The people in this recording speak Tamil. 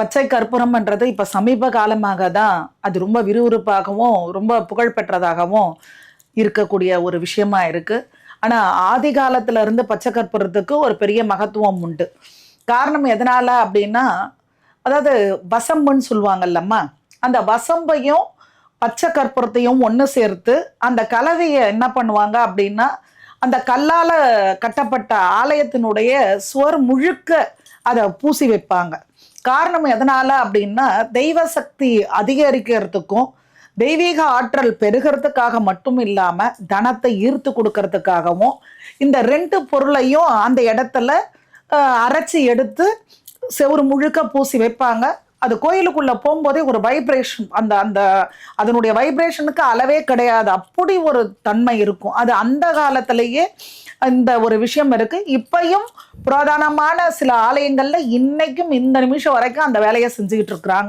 பச்சை கற்பூரம்ன்றது இப்போ சமீப காலமாக தான் அது ரொம்ப விறுவிறுப்பாகவும் ரொம்ப புகழ்பெற்றதாகவும் இருக்கக்கூடிய ஒரு விஷயமா இருக்கு. ஆனால் ஆதி காலத்துல இருந்து பச்சை கற்பூரத்துக்கு ஒரு பெரிய மகத்துவம் உண்டு. காரணம் எதனால அப்படின்னா அதாவது வசம்புன்னு சொல்லுவாங்கல்லம்மா அந்த வசம்பையும் பச்சை கற்பூரத்தையும் ஒன்று சேர்த்து அந்த கலவையை என்ன பண்ணுவாங்க அப்படின்னா அந்த கல்லால் கட்டப்பட்ட ஆலயத்தினுடைய சுவர் முழுக்க அதை பூசி வைப்பாங்க. காரணம் எதனால் அப்படின்னா தெய்வ சக்தி அதிகரிக்கிறதுக்கும் தெய்வீக ஆற்றல் பெருகிறதுக்காக மட்டும் இல்லாமல் தனத்தை ஈர்த்து கொடுக்கறதுக்காகவும் இந்த ரெண்டு பொருளையும் அந்த இடத்துல அரைச்சி எடுத்து செவுரு முழுக்க பூசி வைப்பாங்க. அது கோயிலுக்குள்ளே போகும்போதே ஒரு வைப்ரேஷன் அந்த அந்த அதனுடைய வைப்ரேஷனுக்கு அளவே கிடையாது. அப்படி ஒரு தன்மை இருக்கும். அது அந்த காலத்திலேயே இந்த ஒரு விஷயம் இருக்குது இப்பையும் புராதனமான சில ஆலயங்களில் இன்றைக்கும் இந்த நிமிஷம் வரைக்கும் அந்த வேலையை செஞ்சுக்கிட்டு இருக்கிறாங்க.